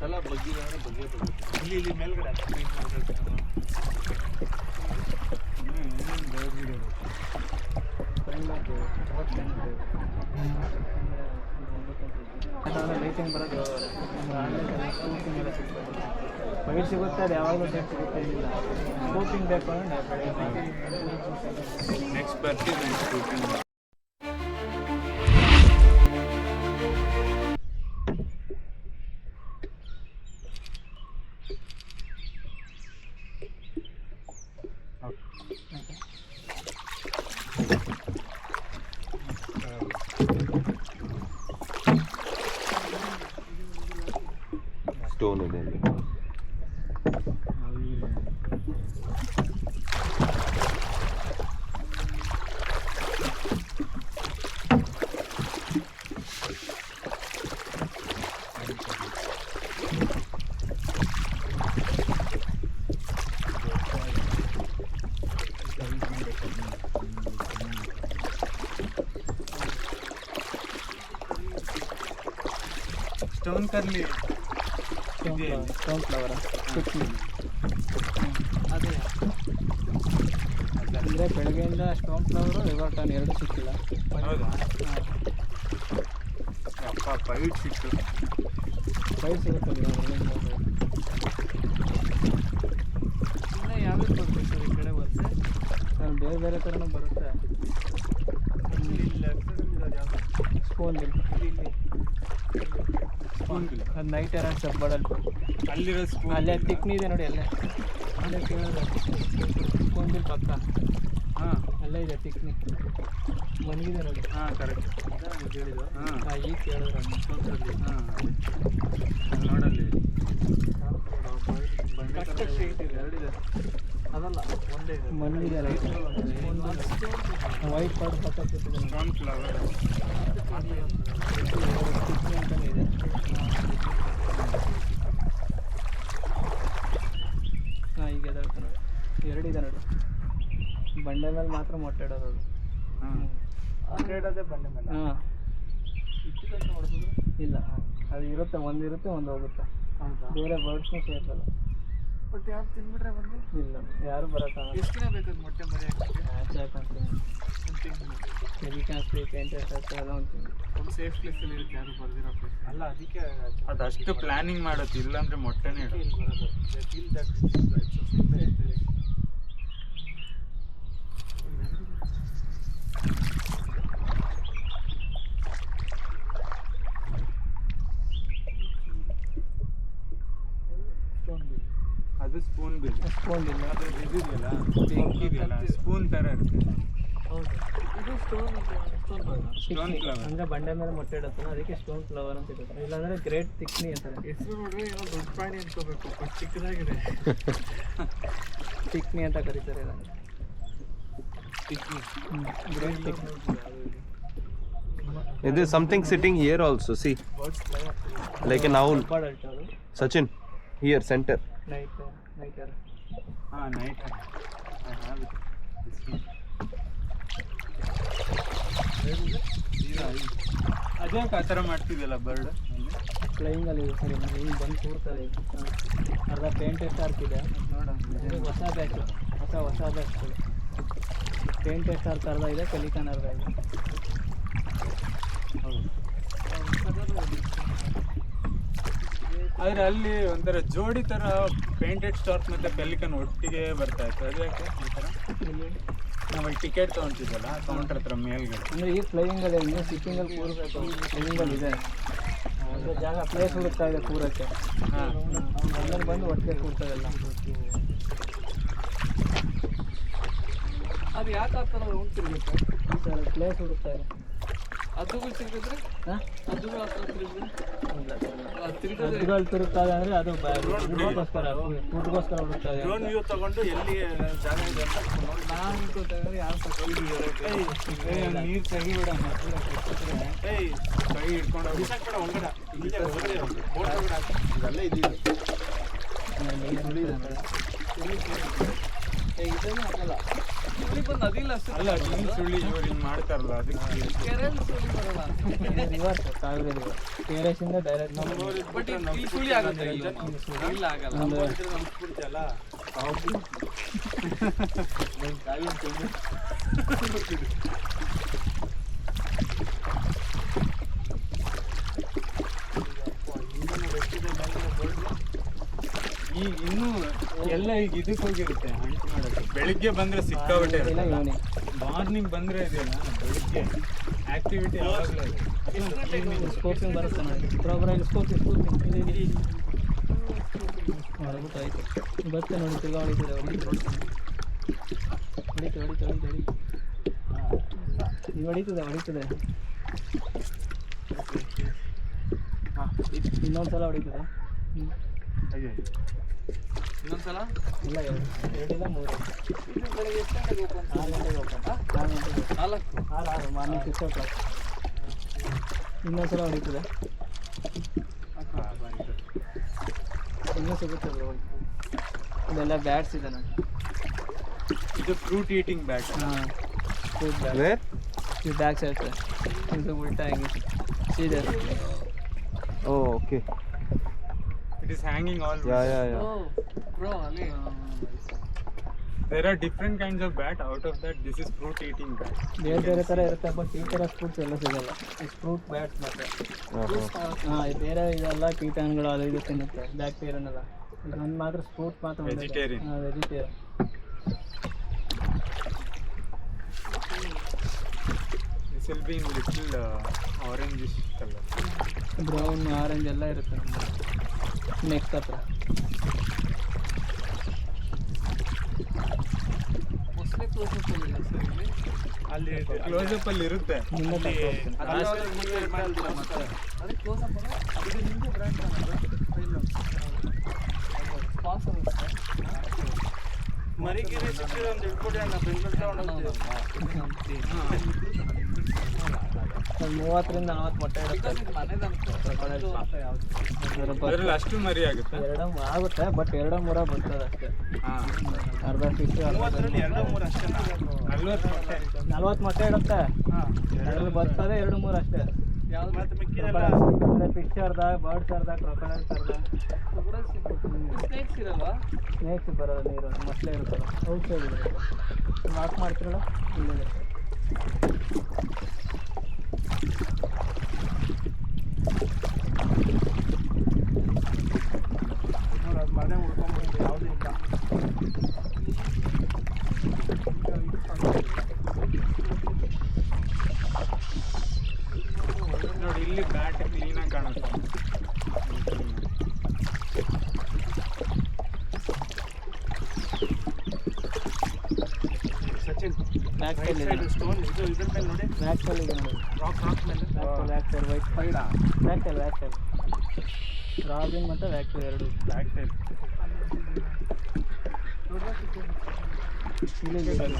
ಸಲ ಬಗ್ಗಿದೆ ಅಂದ್ರೆ ಬಗ್ಗೆ ಬಗ್ಗುತ್ತೆ ಇಲ್ಲಿ ಇಲ್ಲಿ ಮೇಲ್ಗಡೆ ಪೇಂಟ್ ಮಾಡ್ಬೇಕು ಲೈಟಿಂಗ್ ಬರೋದು ಸ್ಕೂಪಿಂಗ್ ಸಿಗ್ತದೆ ಬೈಟ್ ಸಿಗುತ್ತೆ ಅದು ಯಾವಾಗಲೂ ಟೈಪ್ ಸಿಗುತ್ತೆ ಇಲ್ಲ. ಸ್ಕೂಪಿಂಗ್ ಬೇಕು ಅಂದರೆ ನೆಕ್ಸ್ಟ್ ಬರ್ತೀವಿ ಸ್ಟೋನ್ ಕರ್ಲಿ ಸ್ಟೋನ್ ಫ್ಲವರ ಅದೇ ಅಂದರೆ ಬೆಳಗ್ಗೆಯಿಂದ ಸ್ಟೋನ್ ಫ್ಲವರು ರಿವರ್ ಟರ್ನ್ ಎರಡು ಸಿಕ್ಕಿಲ್ಲ ಹೌದಾ ಅಪ್ಪ ಬೈಟ್ ಸಿಕ್ತು ಬೈಟ್ ಸಿಗುತ್ತೆ ಇನ್ನು ಯಾವ್ಯಾವ ಬರುತ್ತೆ ಸರ್ ಈ ಕಡೆ ಬರುತ್ತೆ ಸರ್ ಬೇರೆ ಬೇರೆ ಥರನೂ ಬರುತ್ತೆ ಇಲ್ಲಿ ಲೆಫ್ಟ್ ಸೈಡಲ್ಲಿ ಇರೋದು ಯಾವ್ದು ಸ್ಪೂನ್ ಬಿಲ್ ಇಲ್ಲಿ ಇಲ್ಲಿ ಬಿಲ್ ಅದು ನೈಟ್ ಎರಡು ಸಬ್ಬಡಲ್ಲಿ ಅಲ್ಲಿರೋ ಸ್ಪೂನ್ ಅಲ್ಲೇ ತಿಕ್ನಿ ಇದೆ ನೋಡಿ ಅಲ್ಲೇ. ಅಲ್ಲೇ ಕೇಳೋದು ಸ್ಪೂನ್ ಬಿಲ್ ಪಕ್ಕ. ಹಾಂ. ಅಲ್ಲೇ ಇದೆ ತಿಕ್ನಿ. ಮನಗಿದೆ ನೋಡಿ. ಹಾಂ ಕರೆಕ್ಟ್ ಕೇಳಿದ್ರು ಹಾಂ. ಈಗ ಕೇಳಿದ್ರೆ ಹಾಂ. ನೋಡಲ್ಲಿ. ಬಂಡೆ ಎರಡಿದೆ ವೈಟ್ ಇದೆ. ಹಾಂ ಈಗ ಎದ್ದೇಳ್ತು ನೋಡಿ. ಎರಡಿದೆ ನೋಡಿ. ಬಂಡೆ ಮೇಲೆ ಮಾತ್ರ ಮೊಟ್ಟೆ ಇಡೋದು ಅದು. ಹಾಂ. ಇಡೋದೇ ಬಂಡೆ ಮೇಲೆ ಹಾಂ ಇಲ್ಲ. ಅದು ಇರುತ್ತೆ ಒಂದು ಇರುತ್ತೆ ಒಂದು ಹೋಗುತ್ತೆ. ಬೇರೆ ಬರ್ಡ್ಸ್ನೂ ಸೇರ್ತಲ್ಲ ಬಟ್ ಯಾರು ತಿನ್ಬಿಟ್ರೆ ಬಂದು? ಇಲ್ಲ ಯಾರು ಬರೋಕ್ಕಾಗಲ್ಲ ಎಷ್ಟು ದಿನ ಬೇಕಾದ ಮೊಟ್ಟೆ ಮರಿ ಮ್ಯಾಚ್ ಹಾಕಂತೀನಿ. ಒಂದು ತಿಂಗಳು ಪೇಂಟರ್ಸ್ ಎಲ್ಲ ಒಂದು ತಿಂಗಳು. ಒಂದು ಸೇಫ್ ಪ್ಲೇಸಲ್ಲಿ ಇರುತ್ತೆ ಯಾರು ಬರ್ದಿರೋ ಪ್ಲೇಸ್ ಅಲ್ಲ. ಅದಕ್ಕೆ ಅದಷ್ಟು ಪ್ಲಾನಿಂಗ್ ಮಾಡೋದು ಇಲ್ಲಾಂದ್ರೆ ಮೊಟ್ಟೆನೇ ಇಡೋದು. ಅದು ಸ್ಪೂನ್ ಬಿಲ್ ಸ್ಪೂನ್ ಇಲ್ಲ ಅದು ಇದಿದೆಯಲ್ಲ? ಬೆಂಕಿ ಇದೆಯಲ್ಲ ಸ್ಪೂನ್ ಥರ ಇರುತ್ತೆ. ಹೌದು. ಇದು ಸ್ಟೋನ್ ಸ್ಟೋನ್ ಫ್ಲವರ್ ಅಂದರೆ ಬಂಡೆ ಮೇಲೆ ಮೊಟ್ಟೆ ಇಡುತ್ತಲ್ಲ ಅದಕ್ಕೆ ಸ್ಟೋನ್ ಫ್ಲವರ್ ಅಂತ ಇರುತ್ತೆ ಇಲ್ಲಾಂದರೆ ಗ್ರೇಟ್ ತಿಕ್ನಿ ಅಂತಾರೆ ಹೆಸರು ನೋಡ್ರೆ ಏನೋ ದೊಡ್ಡ ಪ್ರಾಣಿ ಅನ್ಕೋಬೇಕು. ಚಿಕ್ಕದಾಗಿದೆ. ತಿಕ್ನಿ ಅಂತ ಕರೀತಾರೆ thick knee great thick knee It is something sitting here also. See, like an owl. Here centre Sachin, here center. Night night ಹಾಂ ನೈಟ್ ಅದೇ ಆ ಥರ ಮಾಡ್ತಿದ್ಯಲ್ಲ ಬರ್ಡ್ ಫ್ಲೈಯಿಂಗಲ್ಲಿ ಇದೆ ಸರಿ ಹಿಂಗೆ ಬಂದು ಕೂರ್ತದೆ. ಅರ್ಧ ಪೇಂಟ್ ಎಷ್ಟು ಹಾಕಿದೆ ನೋಡ ಹೊಸ ಬ್ಯಾಚ್ ಹೊಸ ಹೊಸ ಬ್ಯಾಚ್ ಪೇಂಟ್ ಎಷ್ಟು ಅರ್ಧ ಅರ್ಧ ಇದೆ ಕಲಿಕಾನ್ ಅರ್ಧ ಇದೆ. ಆದ್ರೆ ಅಲ್ಲಿ ಒಂಥರ ಜೋಡಿ ತರ ಪೇಂಟೆಡ್ ಸ್ಟಾರ್ಸ್ ಮತ್ತೆ ಪೆಲಿಕನ್ ಒಟ್ಟಿಗೆ ಬರ್ತಾ ಇತ್ತು. ಅದು ಯಾಕೆ ಈ ಥರ ಇಲ್ಲಿ ನಾವು ಅಲ್ಲಿ ಟಿಕೆಟ್ ತಗೊಂತಿದ್ದಲ್ಲ ಕೌಂಟರ್ ಹತ್ರ ಮೇಲ್ಗಡೆ. ಅಂದರೆ ಈ ಫ್ಲೈಯಿಂಗಲ್ಲಿ ಸಿಟ್ಟಿಂಗ್ ಸಿಟ್ಟಿಂಗಲ್ಲಿ ಕೂರಬೇಕು? ಫ್ಲೈಯಿಂಗಲ್ಲಿ ಇದೆ. ಅಂದರೆ ಜಾಗ ಪ್ಲೇಸ್ ಹುಡುಕ್ತಾ ಇದೆ ಕೂರಕ್ಕೆ. ಹಾಂ. ಬಂದು ಒಟ್ಟಿಗೆ ಕೂರ್ತದೆಲ್ಲ. ಅದು ಯಾಕೆ ಆ ಥರ ಥರ ಪ್ಲೇಸ್ ಹುಡುಕ್ತಾ ಇದೆ. ಅದು ತಿರುಗಿದ್ರೆ ಹಾಂ ಅದು ಆ ಥರ ತಿರುಗಿದ್ರೆ ತಿರುಗಿ ಹದ್ದುಗಳು ತಿರುಗ್ತಾ ಇದೆ ಅಂದರೆ ಅದು ಫುಡ್ಗೋಸ್ಕರ ಫುಡ್ಗೋಸ್ಕರ ಹುಡುಕ್ತದೆ ಇದೆ ಡ್ರೋನ್ ವ್ಯೂ ತಗೊಂಡು ಎಲ್ಲಿ ಜಾಗ ಇದೆ ಅಂತ ನಾನು ಗೊತ್ತಾದ್ರೆ ಯಾರು ನೀರು ತೆಗಿಬಿಡ ಏಯ್ ಕೈ ಹಿಡ್ಕೊಂಡು ಬಿಸಾಕ್ಬೇಡ ಒಳಗಡೆ ಇಲ್ಲೇ ಒಳಗಡೆ ಬೋಟ್ ಒಳಗಡೆ. ಇದೆಲ್ಲ ಇದ್ದಿದ್ದು ಇದನ್ನು ಹಾಕಲ್ಲ ಸುಳಿ ಬಂದು ಅದಿಲ್ಲ ಅಷ್ಟೇ ಅಲ್ಲ ಟೀಮ್ ಸುಳ್ಳಿ ಇವ್ರು ಹಿಂಗ್ ಮಾಡ್ತಾರಲ್ಲ ಅದಕ್ಕೆ ಕೆರೆಯಲ್ಲಿ ಸುಳಿ ಬರಲ್ಲ. ರಿವರ್ಸ್ ಕಾವೇರಿ ರಿವರ್ ಕೆ ಇಂದ ಡೈರೆಕ್ಟ್ ಬಟ್ ಇಲ್ಲಿ ಸುಳಿ ಆಗುತ್ತೆ ಇಲ್ಲ ಇಲ್ಲ ಆಗಲ್ಲ ಈಗ ಇನ್ನೂ ಎಲ್ಲ ಈಗ ಇದಕ್ಕೆ ಹೋಗಿರುತ್ತೆ ಬೆಳಿಗ್ಗೆ ಬಂದ್ರೆ ಸಿಕ್ಕಾಬಿಟ್ಟೆ ಮಾರ್ನಿಂಗ್ ಬಂದ್ರೆ ಇದೆಯಲ್ಲ ಬೆಳಿಗ್ಗೆ. ಆಕ್ಟಿವಿಟಿ ಯಾವಾಗಲೂ ಸ್ಕೋಪಿಂಗ್ ಬರುತ್ತೆ ಹೊರಬಿಟ್ಟು ಆಯ್ತು ನೋಡಿ ತಿರ್ಗಾ ಹೊಡಿತದೆ ಹೊಡಿತು ಹೊಡಿತು ಹೊಡಿತು ಹೊಡಿತು ಹೊಡಿತು ಈಗ ಹೊಡಿತದೆ. ಹೊಡಿತದೆ ಇನ್ನೊಂದ್ಸಲ ಹೊಡಿತದೆ. ಹ್ಞೂ ಇನ್ನೊಂದ್ಸಲ? ಇಲ್ಲ ಎರಡು ಎರಡಿಲ್ಲ ಮೂರು ಆರು ಗಂಟೆಗೆ ಓಪನ್ ಆರು ಗಂಟೆಗೆ ನಾಲ್ಕು. ಆರು ಆರು ಮಾರ್ನಿಂಗ್ ಸಿಕ್ಸ್ ಓ ಕ್ಲಾಕ್ ಇನ್ನೊಂದ್ಸಲ ಹೊಡಿತದೆ ಇನ್ನೂ ಸಿಗುತ್ತೆ ಬ್ರೋ ಇದೆಲ್ಲ ಬ್ಯಾಟ್ಸ್ ಇದೆ ನೋಡಿ ಇದು ಫ್ರೂಟ್ ಈಟಿಂಗ್ ಬ್ಯಾಟ್ ಹಾಂ ಫ್ರೂಟ್ ಬ್ಯಾಟ್ ಇದು ಈ ಸೈಡ್ ಸರ್ ಇದು ಉಲ್ಟಾ ಹಿಂಗೆ. ಸೀದೆ Oh, okay. is is hanging all Yeah, yeah, yeah. Bro ಅಲ್ಲಿ there are different kinds of bat out of that this is fruit eating bat. ಬೇರೆ ಬೇರೆ ತರ ಇರುತ್ತೆ ಬಟ್ ಈ ಥರ ಫ್ರೂಟ್ಸ್ ಎಲ್ಲ ಸಿಗಲ್ಲ ಫ್ರೂಟ್ ಬ್ಯಾಟ್ ಮಾತ್ರ Uh-huh. ಹಾಂ ಬೇರೆ ಇದೆಲ್ಲ ಕೀಟಾಣುಗಳು ಅದು ಇದು ತಿನ್ನುತ್ತೆ ಬ್ಯಾಕ್ಟೀರಿಯನ್ ಎಲ್ಲ ಇದೊಂದು ಮಾತ್ರ ಫ್ರೂಟ್ ಮಾತ್ರ Vegetarian. Vegetarian vegetarian this be in in uh, orange colour brown orange ಎಲ್ಲ ಇರುತ್ತೆ ನೆಕ್ಸ್ಟ್ ಹತ್ರ. ಅಲ್ಲಿ ಕ್ಲೋಸ್ ಅಲ್ಲಿ ಇರುತ್ತೆ. ತಗೊಂಡು ಮರಿಗಿರಿ ಒಂದು ಇಟ್ಕೊಡಿ ಅಣ್ಣ ಬೆಂಗಳೂರು ಮೂವತ್ತರಿಂದ ನಲವತ್ತು ಮೊಟ್ಟೆ ಇರುತ್ತೆ. ಅದ್ರಲ್ಲಿ ಅಷ್ಟು ಮರಿ ಆಗುತ್ತೆ. ಎರಡು ಆಗುತ್ತೆ ಬಟ್ ಎರಡು ಮೂರ ಬರ್ತದೆ ಅಷ್ಟೇ. ಹಾ. ಅರ್ಧ ಫಿಶ್ ಎರಡು ಮೂರು ಅಷ್ಟೇ ನಲ್ವತ್ತು ಮೊಟ್ಟೆ. ನಲ್ವತ್ತು ಮೊಟ್ಟೆ ಇಡುತ್ತೆ ಅದ್ರಲ್ಲಿ ಬರ್ತದೆ ಎರಡು ಮೂರು ಅಷ್ಟೇ. ಮತ್ತೆ ಮಿಕ್ಕಿದೆಲ್ಲ? ಫಿಶ್ ಅರ್ಧ ಬರ್ಡ್ಸ್ ಅರ್ಧ ಕ್ರೊಕೊಡೈಲ್ಸ್ ಅರ್ಧ. ಸ್ನೇಕ್ಸ್ ಬರೋಲ್ಲ ನೀರು ಮೊಟ್ಟೆ ಇರುತ್ತಲ್ಲ ಔಟ್ಸೈಡ್ ಇದೆ ವಾಕ್ ಮಾಡ್ತಿರಲ್ಲ ನೋಡಿ ಅದು ಮನೆ ಉಳ್ಕೊಂಡ್ಬಂದು ಯಾವುದೂ ಇಲ್ಲ ನೋಡಿ ಇಲ್ಲಿ ಬ್ಯಾಟ್ ಕ್ಲೀನಾಗಿ ಕಾಣುತ್ತೆ ಸಚಿನ್ ಬ್ಯಾಕ್ ಸೈಡ್ ಇದೆ ಸ್ಟೋನ್ ಇದು ಇದ್ರ ಮೇಲೆ ನೋಡಿ. ಬ್ಯಾಕ್ ಸೈಡ್ ಇದೆ ನೋಡಿ. ರಾಕ್ ರಾಕ್ ಮೇಲೆ. Back side white ಸೈಡಾ back side back side Robin ಮತ್ತು ಬ್ಯಾಕ್ ಸೈಡ್ ಎರಡು. Back side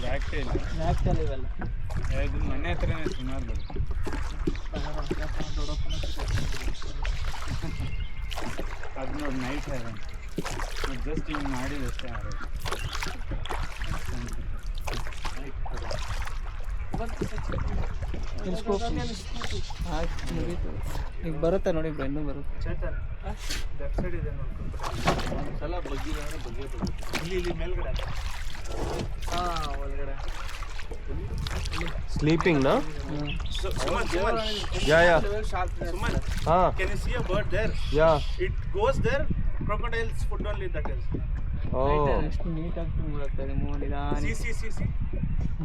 back side back side ಇವೆಲ್ಲ. ಇದು ಮನೆ ಹತ್ರನೇ ಸುಮಾರು ಬರುತ್ತೆ. ಅದು ನೋಡಿ ನೈಟ್ ಜಸ್ಟ್ ಹಿಂಗೆ ಮಾಡಿದಷ್ಟೇ ಆರೋಗ್ಯ ಇಲ್ಲಿ ಸ್ಕೋಪ್ ಆಯ್ತು ಮುಗೀತು ಬರ್ತಿದೆ ಈಗ ಬರುತ್ತೆ ನೋಡಿ ಬ್ರೋ ಇನ್ನು ಬರುತ್ತೆ ಚಟರ್ ಡೆಕ್ಸೈಡ್ ಇದೆ ನೋಡ್ಕೊಳ್ಳಿ ಒಂದ ಸಲ ಬಗ್ಗಿ ಇಲ್ಲಿ ಇಲ್ಲಿ ಮೇಲ್ಗಡೆ ಆ ಅಲ್ಲಿಗಡೆ ಸ್ಲೀಪಿಂಗ್ ನಾ so much much yeah yeah ಹ ಆ ಕೆನಸಿಯ bird there yeah it goes there krokodiles food only in that oh ನೀಟಾಗಿ ಸಿ ಸಿ ಸಿ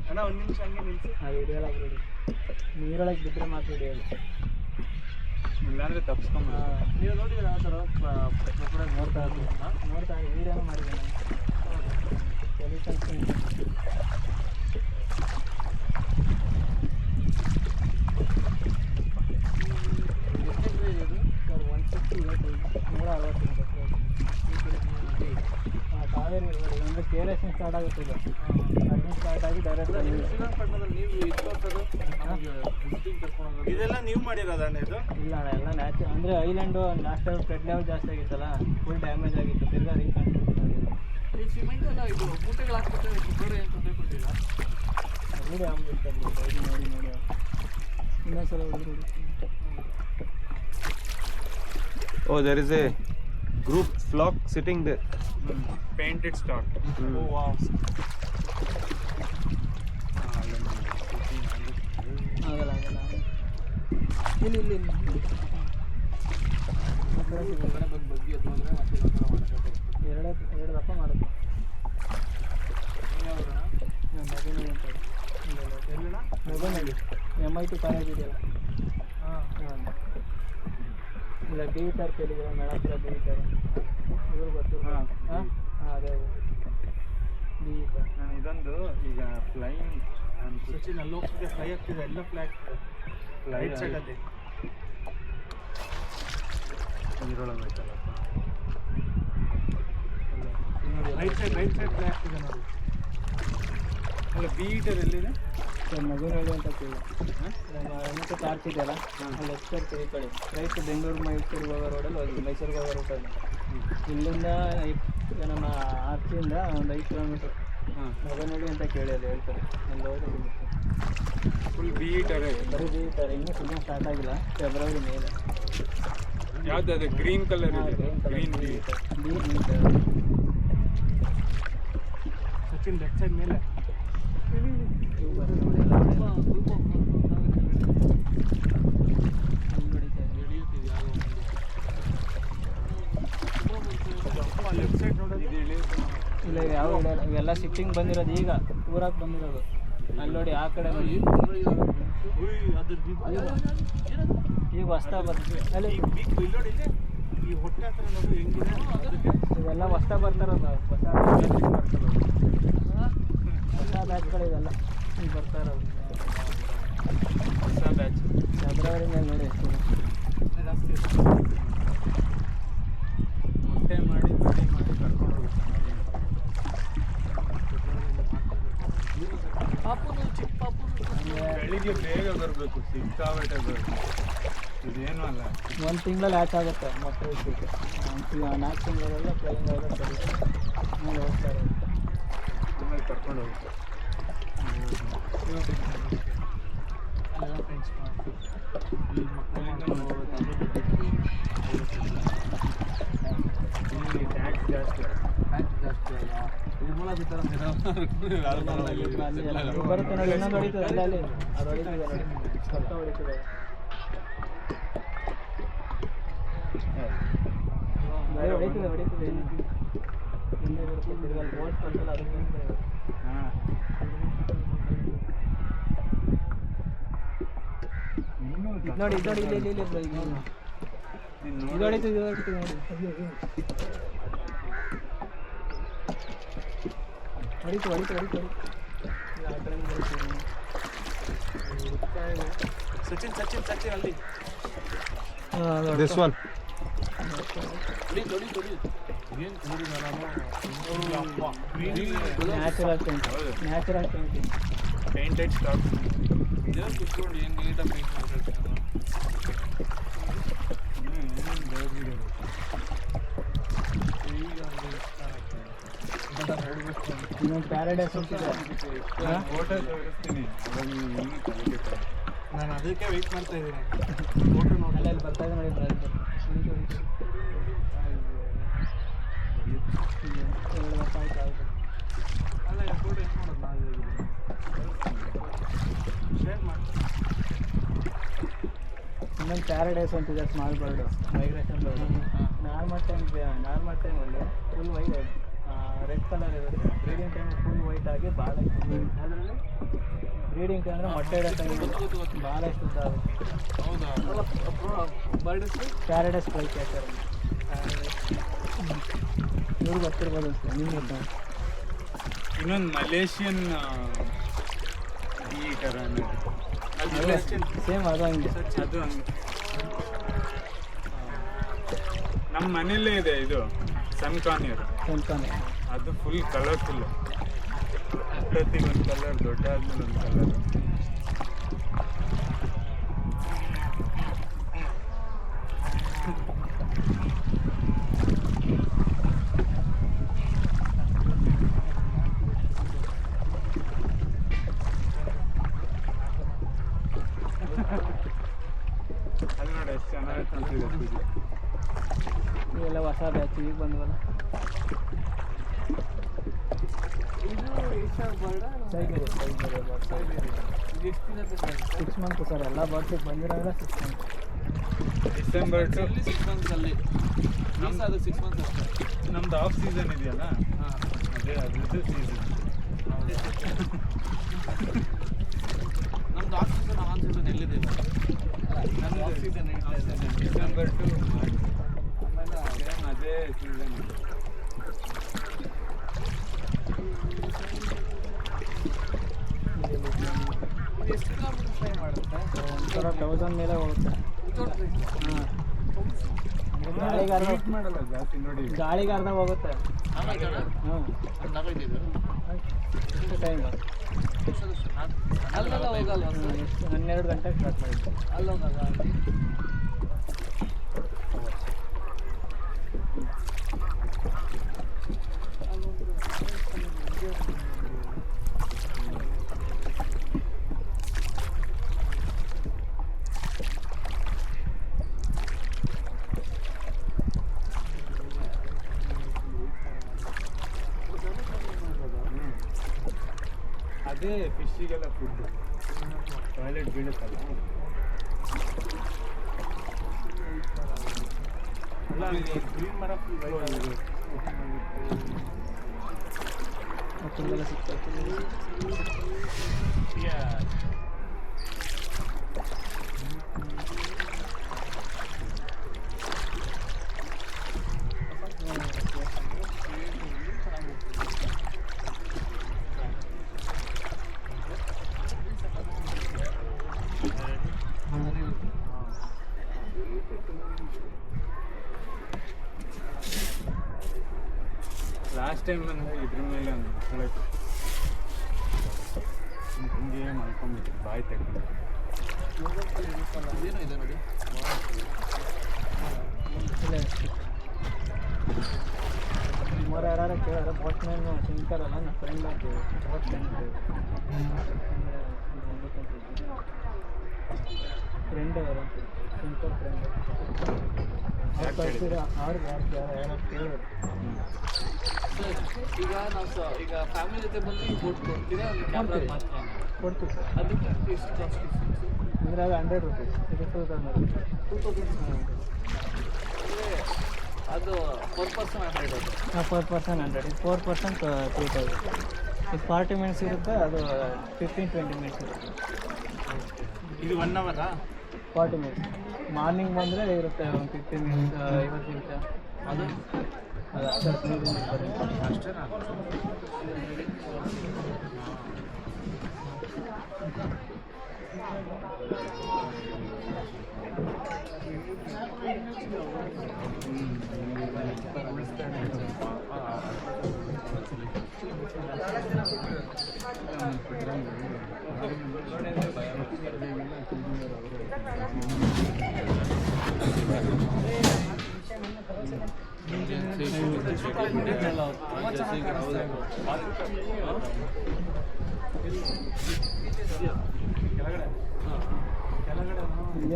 ಅಣ್ಣ ಒಂದು ನಿಮಿಷ ಹಂಗೆ ನಿಲ್ಸಿ. ಅದು ಹಿಡಿಯಲ್ಲ ಬಿಡಿ ನೀರೊಳಗೆ ಬಿದ್ದರೆ ಮಾತ್ರ ಹಿಡಿಯೋದು ಇಲ್ಲಾಂದ್ರೆ ತಪ್ಸ್ಕೊಂಬ ನೀವು ನೋಡಿದ್ರೆ ಆ ಥರ ನೋಡ್ತಾ ಇದ್ದೀನಿ ನೋಡ್ತಾ ವೀಡಿಯೋನು ಮಾಡಿದ್ದೀನಿ. ಒನ್ ಸಿಕ್ಸ್ಟಿ ನೂರ ಅರವತ್ತು ಕಾವೇರಿ ಇರ್ಬೋದು ಅಂದರೆ ಕೆ ಆರ್ ಎಸ್ ಸ್ಟಾರ್ಟ್ ಆಗುತ್ತೆ ಡೈರೆಕ್ಟ್ ಆಗಿ ಡೈರೆಕ್ಟ್ ಇದೆಲ್ಲ ನೀವು ಮಾಡಿರೋದ ಇದು? ಇಲ್ಲ ಅಣ್ಣ ಎಲ್ಲ ನ್ಯಾಚುರಲ್ ಅಂದರೆ island last time flood level ಜಾಸ್ತಿ ಆಗಿತ್ತಲ್ಲ ಫುಲ್ ಡ್ಯಾಮೇಜ್ ಆಗಿತ್ತು. ತಿರ್ಗಾ ರೀಕನ್ಸ್ಟ್ರಕ್ಷನ್ ಈ ಸಿಮೆಂಟ್ ಎಲ್ಲ ಇದು ಮೂಟೆಗಳು ಹಾಕ್ಬಿಟ್ಟು ಬೇರೆ ಏನು ತೊಂದರೆ ಕೊಟ್ಟಿಲ್ಲ ನೋಡಿ ನೋಡಿ ನೋಡಿ ನೋಡಿ. ಇನ್ನೊಂದ್ಸಲ ಹೋಗಿ Oh, there is a group flock sitting there. star. Mm. Oh wow ಆಗಲ್ಲ ಆಗಲ್ಲ. ಇಲ್ಲಿ ಇಲ್ಲಿ. ಎರಡೇ ಎರಡು ದಪ್ಪ ಮಾಡುತ್ತೆ ಮಗನಿಗೆ ಎಂ ಐ ಟಿ ಕಾಲೇಜ್ ಇದೆಯಲ್ಲ? ಹಾಂ. ಹಾಂ ಇಲ್ಲ ಡಿ ಟಾರ್ ಕೇಳಿದ್ರೆ ಸರ್ ಡಿ ಟಾರ್ ಇವ್ರು ಗೊತ್ತಿಲ್ಲ. ಹಾಂ. ಹಾಂ ಹಾಂ ಅದೇ ಡಿ ಸರ್ ನಾನು ಇದೊಂದು ಈಗ ಫ್ಲೈಯಿಂಗ್ ಸಚಿನ್ ಅಲ್ಲಿ ಹೋಗ್ತಿದೆ ಫ್ಲೈ ಆಗ್ತಿದೆ ಎಲ್ಲ ಫ್ಲೈ ರೈಟ್ ಸೈಡಲ್ಲಿ right side right side fly ಆಗ್ತಿದೆ ನೋಡಿ. ಅಲ್ಲ ಬೀಟರ್ ಎಲ್ಲಿದೆ? ಮಗುನಹಳ್ಳಿ ಅಂತ ಕೇಳಿ ಎಮ್ಮಕ್ಕೆ ಪಾರ್ಕ್ ಇದೆಯಲ್ಲ ಅಲ್ಲಿ? ಲೆಫ್ಟ್ ಸೈಡ್ ಈ ಕಡೆ. ರೈಟ್ ಬೆಂಗಳೂರು ಮೈಸೂರು ಹೋಗೋ ರೋಡಲ್ಲಿ ಹೋಗಿ ಮೈಸೂರಿಗೆ ಹೋಗೋ ರೋಡಲ್ಲಿ ಇಲ್ಲಿಂದ ನಮ್ಮ ಆರ್ಚಿಯಿಂದ ಒಂದು ಐದು ಕಿಲೋಮೀಟ್ರ್ ಹಾಂ ಮಗನಹಳ್ಳಿ ಅಂತ ಕೇಳಿ ಅಲ್ಲಿ ಹೇಳ್ತಾರೆ. ಫುಲ್ ಬಿ ಈಟರ್ ಬರೀ ಬಿ ಟಾರ್ ಇನ್ನೂ ಸುಮ್ಮನೆ ಸ್ಟಾರ್ಟ್ ಆಗಿಲ್ಲ. ಫೆಬ್ರವರಿ ಮೇಲೆ ಯಾವ್ದು ಅದು? ಗ್ರೀನ್ ಕಲರ್ ಇದೆ. Green B Sachin left side ಮೇಲೆ ಸೈಡ್ ನೋಡೋದು ಇದು ಇಳಿಯುತ್ತೆ ಇಲ್ಲ ಯಾವ. ಇವೆಲ್ಲ ಸಿಟ್ಟಿಂಗ್ ಬಂದಿರೋದು ಈಗ ಊರಾಗ ಬಂದಿರೋದು. ಅಲ್ಲಿ ನೋಡಿ ಆ ಕಡೆ ನೋಡಿ. ಈಗ ಹೊಸ್ತಾ ಬರ್ತದೆ. ಅಲ್ಲಿ ಈ ಹೊಟ್ಟೆ ಹತ್ರ ನೋಡು ಹೆಂಗಿದೆ ಇವೆಲ್ಲ ಹೊಸ್ತಾ ಬರ್ತಾರಲ್ಲ ಹೊಸ ಹೊಸ ಬ್ಯಾಚ್ಗಳು ಇವೆಲ್ಲ. ಈಗ ಬರ್ತಾ ಇರೋದು ಹೊಸ ಬ್ಯಾಚ್ ಫೆಬ್ರವರಿ ಮೇಲೆ ನೋಡಿ. ಎಷ್ಟು ಮೊಟ್ಟೆ ಮಾಡಿ ಮಾಡಿ ಮಾಡಿ ಕರ್ಕೊಂಡು ಹೋಗುತ್ತೆ ಬೆಳಿಗ್ಗೆ ಬೇಗ ಬರಬೇಕು ಸಿಕ್ಕಾಬಟ್ಟೆ ಬರಬೇಕು. ಇದೇನು ಅಲ್ಲ. ಒಂದು ತಿಂಗಳಲ್ಲಿ ಹ್ಯಾಚ್ ಆಗುತ್ತೆ ಒಂದು ನಾಲ್ಕು ತಿಂಗಳೆಲ್ಲ ಫ್ಲೈಯಿಂಗ್ ಆಗೋದು ಸರಿ ಆಮೇಲೆ ಹೋಗ್ತಾ ಇರೋದು ಆಮೇಲೆ ಕರ್ಕೊಂಡು ಹೋಗುತ್ತೆ. ಈ ಮಕ್ಕಳಿಂದ ಇಲ್ಲಿ ಟ್ಯಾಕ್ಸ್ ಜಾಸ್ತಿ ಟ್ಯಾಕ್ಸ್ ಜಾಸ್ತಿ ಅಲ್ಲ ನಿರ್ಮಲಾ ಸೀತಾರಾಮನ್ ಬರುತ್ತೆ ನೋಡಿ ಇನ್ನೊಂದು ಹೊಡಿತದೆ ಅಲ್ಲ ಅಲ್ಲಿ ಅದು ಹೊಡಿತಿದೆ ನೋಡಿ ಸ್ವಲ್ಪ ಹೊಡಿತಿದೆ ಗಾಡಿ ಹೊಡಿತಿದೆ ಹೊಡಿತಿದೆ ಹಿಂದೆ ಬರುತ್ತೆ ತಿರ್ಗಾ ಅಲ್ಲಿ ಬೋಟ್ ಬಂತಲ್ಲ ಅದಕ್ಕೆ ಹಿಂದೆ ಬರುತ್ತೆ. ಹಾಂ ಇದ್ ನೋಡಿ ಇದ್ ನೋಡಿ ಇಲ್ಲಿ ಇಲ್ಲಿ ಇಲ್ಲಿ ಹೊಡಿತಿದೆ ಇದು ನೋಡಿ ಹೊಡಿತು ಹೊಡಿತು ಹೊಡಿತು ಹೊಡಿತು ಇಲ್ಲ, ಆ ಕಡೆಯಿಂದ ಬರುತ್ತೆ ನೋಡಿ. ಸಚಿನ್ ಸಚಿನ್ ಸಚಿನ್ ಅಲ್ಲಿ ಹಾ, ಅದು This one. Natural paint natural painting painted stork ಇದೇ ಕುತ್ಕೊಂಡು ಏನು ನೀಟಾಗಿ ಪೇಂಟ್ ಮಾಡ್ಬೇಕು ಇನ್ನೊಂದು ಪ್ಯಾರಡೈಸ್ ಫೋಟೋ ತೋರಿಸ್ತೀನಿ. ನಾನು ಅದಕ್ಕೆ ವೆಯ್ಟ್ ಮಾಡ್ತಾ ಇದ್ದೀನಿ. ಫೋಟೋ ನೋಡಿ. ಅಲ್ಲ ಅಲ್ಲಿ ಬರ್ತಾ ಇದೆ ನೋಡಿ ಬರೋದು. ಹೊಡಿತು, ಹೊಡಿತು. ಎರಡು ವರ್ಷ ಆಯ್ತು ಆಯ್ತು ಅಲ್ಲ ಫೋಟೋ ಏನು ಮಾಡೋದು ನಾವು ಶೇರ್ ಮಾಡಿ. ಇನ್ನೊಂದು ಪ್ಯಾರಡೈಸ್ ಅಂತಿದೆ small bird migration bird normal time normal ಅಲ್ಲಿ ಫುಲ್ ವೈಟ್ ರೆಡ್ ಕಲರ್ ಇರುತ್ತೆ. ಬ್ರೀಡಿಂಗ್ ಟೈಮ್ ಫುಲ್ ವೈಟ್ ಆಗಿ ಭಾಳ ಅದರಲ್ಲಿ ಬ್ರೀಡಿಂಗ್ ಟೈಮ್ ಅಂದರೆ ಮೊಟ್ಟೆ ಇಡೋ ಟೈಮ್ ಭಾಳ ಶುದ್ಧ ಆಗುತ್ತೆ ಬರ್ಡೇಸ್ ಪ್ಯಾರಡೈಸ್ ಫ್ಲೈ ಕ್ಯಾಚರ್ ಇವ್ರು ಗೊತ್ತಿರ್ಬೋದು ಅಂತ ನಿಮ್ಮ ಇನ್ನೊಂದು ಮಲೇಷಿಯನ್ ಈ ಥರ ಸೇಮ್ ಅದು ಹಂಗೆ. ಅದು ಹಂಗೆ. ನಮ್ಮ ಮನೆಯಲ್ಲೇ ಇದೆ ಇದು ಸನ್ಕಾನಿಯರ್. ಕೆಂಪನೆ ಅದು ಫುಲ್ ಕಲರ್ಫುಲ್ ಪ್ರತಿಗೆ ಒಂದು ಕಲರ್ ದೊಡ್ಡ ಆದ್ಮೇಲೆ ಒಂದು ಕಲರ್ ಎಷ್ಟು ಚೆನ್ನಾಗಿ ಕಾಣ್ತಿದೆ ಪೂಜೆ ಇವೆಲ್ಲ ಹೊಸ ಬ್ಯಾಚ್ ಈಗ ಬಂದ್ವಲ್ಲ Siberia Siberia sir six month sir ಎಲ್ಲ ಬರ್ಡ್ಸಿಗೆ ಬಂದಿರೋಲ್ಲ six month December to six months ಅಲ್ಲಿ. ನಮ್ದು ಅದು ಸಿಕ್ಸ್ ಮಂತ್ಸ್ ಅಷ್ಟೇ. ನಮ್ದು ಆಫ್ ಸೀಸನ್ ಇದೆಯಲ್ಲ? ಹಾಂ. ಅದೇ ಅದ್ರದ್ದು ಸೀಸನ್ ನಮ್ದು ಆಫ್ ಸೀಸನ್ ಆನ್ ಸೀಸನ್ ಎಲ್ಲಿದೆ ನಮ್ದು off season December to March ಆಮೇಲೆ ಅದೇ ಸೀಸನ್ ಎಷ್ಟು ಕಿಲೋಮೀಟರ್ ಫ್ರೈ ಮಾಡುತ್ತೆ? ಒಂಥರ ತೌಸಂಡ್ ಮೇಲೆ ಹೋಗುತ್ತೆ. ಹಾಂ ಗಾಳಿಗೆ ಅರ್ಧ ಹೋಗುತ್ತೆ. ಹಾಂ ಎಷ್ಟು ಟೈಮ್ ಅಲ್ಲೆಲ್ಲ ಹೋಗಲ್ಲ. ಎಷ್ಟು ಹನ್ನೆರಡು ಗಂಟೆಗೆ ಸ್ಟಾರ್ಟ್ ಮಾಡಿದ್ದೆ. ಅಲ್ಲಿ? Okay, Yeah. ತೆಗೊಂಡು ಇದೇನೋ ಇದೆ ನೋಡಿ. ಮರ ಯಾರು ಕೇಳಿದ್ರೆ ಬೋಟ್ ಮ್ಯಾನ್ ಶಂಕರ್ ಅಲ್ಲ ನನ್ನ ಫ್ರೆಂಡ್ ಅಂತ ಬೋಟ್ ಮ್ಯಾನ್ ಫ್ರೆಂಡ್ ಅವರು ಸಿಂಪಲ್ ಫ್ರೆಂಡ್ ಯಾಕ್ ಹೇಳಿದ್ರು? ಅವ್ರಿಗೆ ಯಾರು ಯಾರು ಈಗ ನಾವು ಸ ಈಗ ಫ್ಯಾಮಿಲಿ ಜೊತೆ ಬಂದು ಬೋಟ್ ಕೊಡ್ತೀರಾ? ಕ್ಯಾಮ್ರಾ ಮಾತ್ರ? ಕೊಡ್ತೀವಿ. ಸರ್ ಅದಕ್ಕೆ ಎಷ್ಟು ಕಾಸ್ಟ್ ಅಂದರೆ ಅದು ಹಂಡ್ರೆಡ್ ರುಪೀಸ್ ಇದು ಟೂ ತೌಸಂಡ್ ಟೂ ತೌಸಂಡ್ ಅದು ಫೋರ್ ಪರ್ಸನ್ ಹಂಡ್ರೆಡ್ ಅದು. ಹಾಂ ಫೋರ್ ಪರ್ಸನ್ ಹಂಡ್ರೆಡ್ ಇದು ಫೋರ್ ಪರ್ಸೆಂಟ್ ತ್ರೀ ತೌಸಂಡ್ ಇದು ಫಾರ್ಟಿ ಮಿನಿಟ್ಸ್ ಇರುತ್ತೆ ಅದು ಫಿಫ್ಟೀನ್ ಟ್ವೆಂಟಿ ಮಿನಿಟ್ಸ್ ಇರುತ್ತೆ. ಇದು ಒನ್ ಅವರಾ ಫಾರ್ಟಿ ಮಿನಿಟ್ಸ್ ಮಾರ್ನಿಂಗ್ ಬಂದರೆ ಇರುತ್ತೆ ಒಂದು ಫಿಫ್ಟೀನ್ ಮಿನಿಟ್ಸ್ ಐವತ್ತು ನಿಮಿಷ ಅದು ಅದು ಹದಿನೈದು ನಿಮಿಷ ಅಷ್ಟೇನಾ ಇಲ್ಲೇ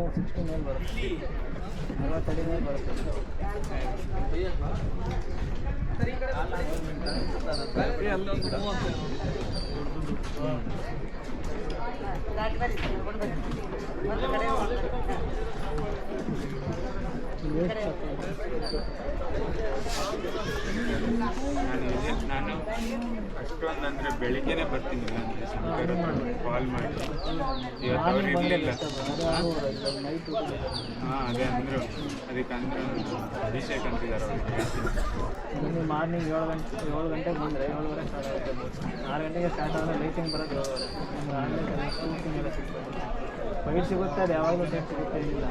ಸಿಕ್ಸ್ಟಿ ಮೇಲೆ ಬರುತ್ತೆ ನಲವತ್ತಡಿ ಬರುತ್ತೆ దాని మరి కూడా ನಾನು ಅಷ್ಟೊಂದು ಅಂದರೆ ಬೆಳಿಗ್ಗೆನೆ ಬರ್ತೀನಿ ಕಾಲ್ ಮಾಡಿ. ಇವತ್ತು ಇರಲಿಲ್ಲ. ಹಾಂ? ಅದೇ ಅಂದರು. ಅದಕ್ಕೆ ಅಂದ್ರೆ ಅಭಿಷೇಕ್ ಅಂತಿದ್ದಾರೆ ಅವ್ರಿಗೆ ಮಾರ್ನಿಂಗ್ ಏಳು ಗಂಟೆ ಏಳು ಗಂಟೆಗೆ ಬಂದರೆ ಏಳುವರೆ ಸ್ಟಾರ್ಟ್ ಆಗುತ್ತೆ. ಆರು ಗಂಟೆಗೆ ಸ್ಟಾರ್ಟ್ ಆದರೆ ಲೈಟಿಂಗ್ ಬರೋದು ಏಳುವರೆ. ಆನ್ಲೈನ್ ಎಲ್ಲ ಸಿಗ್ತದೆ. ಬೈಟ್ ಸಿಗುತ್ತೆ ಅದು ಯಾವಾಗಲೂ ಟೈಮ್ ಸಿಗುತ್ತೆ ಇಲ್ಲ.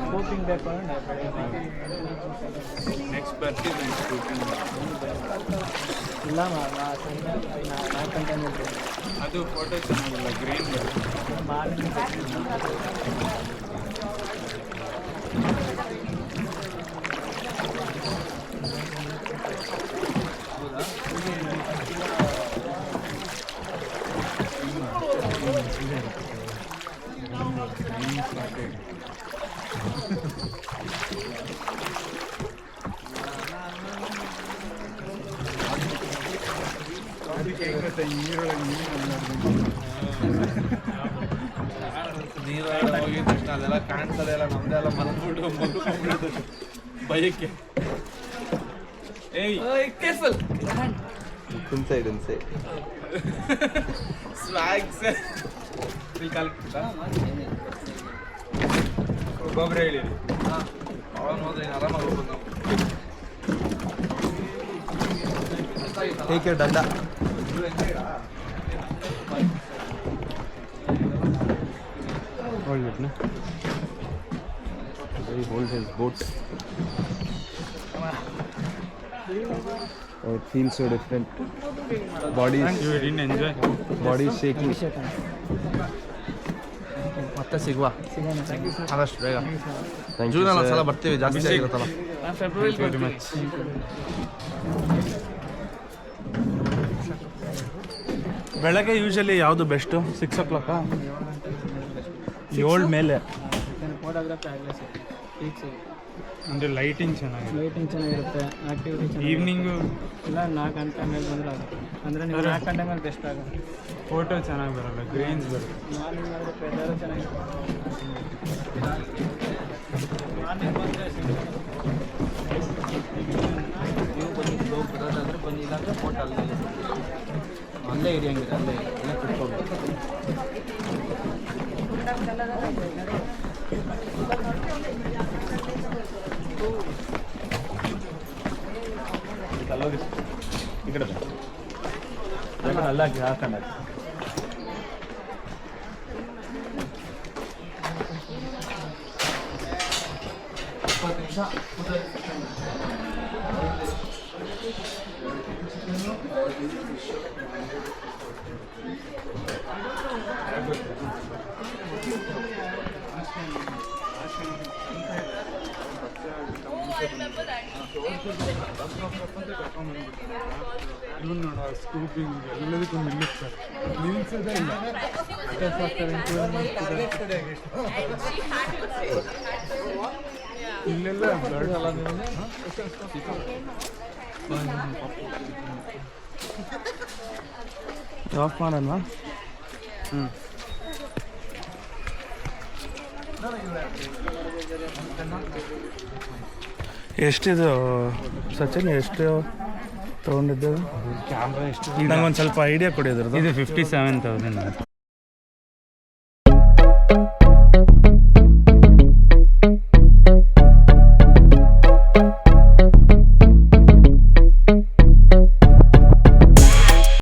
ಸ್ಕೂಪಿಂಗ್ ಬೇಕು ಅಂದರೆ ನೆಕ್ಸ್ಟ್ ಬರ್ತೀವಿ ಇಲ್ಲ ಅದು ಫೋಟೋ ಚೆನ್ನಾಗಿಲ್ಲ ಗ್ರೀನ್ ಮಾರ್ನಿಂಗ್ ಅದಕ್ಕೆ ಹೆಂಗ್ ಗೊತ್ತಾ ಈ ನೀರೊಳಗೆ ಮೀನು ನೀರೊಳಗೆ ಹೋಗಿದ ತಕ್ಷಣ ಅದೆಲ್ಲ ಕಾಣಿಸೋದೇ ಇಲ್ಲ ನಮ್ದೆಲ್ಲ ಮಲ್ಬಿಟ್ಟು ಮಲ್ಕೊಂಡ್ಬಿಡೋದು ಭಯಕ್ಕೆ ಏಯ್ ಕೇರ್ಫುಲ್ Inside, inside. ಇಲ್ಲಿ ಕಾಲಿಟ್ಬಿಟ್ಟ ಗೊಬ್ಬರ ಹೇಳಿರಿ ಟೇಕ್ ಕೇರ್ ಡಂಡ hold ಇಟ್ನ hold his boat Oh, it feels so different. Body, you didn't enjoy. Body shaking. ಮತ್ತೆ ಸಿಗುವ? ಆದಷ್ಟು ಬೇಗ. ಜೂನ್ ಅಲ್ಲಿ ಒಂದ್ಸಲ ಬರ್ತೀವಿ ಜಾಸ್ತಿ. ಆಗಿರುತ್ತಲ್ಲ? ಬೆಳಗ್ಗೆ ಯೂಶಲಿ ಯಾವುದು ಬೆಸ್ಟು ಸಿಕ್ಸ್ ಓ ಕ್ಲಾಕಾ ಏಳು ಮೇಲೆ. ಅಂದ್ರೆ ಲೈಟಿಂಗ್ ಚೆನ್ನಾಗಿ ಲೈಟಿಂಗ್ ಚೆನ್ನಾಗಿರುತ್ತೆ ಆಕ್ಟಿವಿಟಿ ಚೆನ್ನಾಗಿ ಈವ್ನಿಂಗು ಇಲ್ಲ ನಾಲ್ಕು ಗಂಟೆ ಮೇಲೆ ಬಂದ್ರೆ ಆಗುತ್ತೆ. ಅಂದರೆ ನೀವು ನಾಲ್ಕು ಗಂಟೆ ಮೇಲೆ ಬೆಸ್ಟ್ ಆಗುತ್ತೆ. ಫೋಟೋ ಚೆನ್ನಾಗಿ ಬರಲ್ಲ, ಗ್ರೇನ್ಸ್ ಬರುತ್ತೆ. ಬನ್ನಿ ಇಲ್ಲಾಂದ್ರೆ ಫೋಟೋ ಅಲ್ಲೇ ಅಲ್ಲೇ ಹಿಡಿಯಂಗಿದೆ ಅಲ್ಲೇ ಎಲ್ಲ ಕುತ್ಕೊಂಡು ಈ ಕಡೆ ಅಲ್ಲ ಹಾಕೊಂಡ ಇವನ್ ನೋಡ ಸ್ಕೂಪಿಂಗ್ ಎಲ್ಲದಕ್ಕೂ ನಿಲ್ಲಿಸ್ತಾರೆ ನಿಲ್ಲಿಸೋದೇ ಇಲ್ಲ ಇಲ್ಲೆಲ್ಲ ಬ್ಲಡ್ ಅಲ್ಲ ಆಫ್ ಮಾಡೋಣ ಹ್ಞೂ ಎಷ್ಟಿದು ಸಚಿನ್ ಎಷ್ಟು ತೊಗೊಂಡಿದ್ದು ಕ್ಯಾಮ್ರಾ ಎಷ್ಟು ನಂಗೊಂದು ಸ್ವಲ್ಪ ಐಡಿಯಾ ಕೊಡಿದ್ರು ಇದು ಫಿಫ್ಟಿ ಸೆವೆನ್ ತೌಸಂಡ್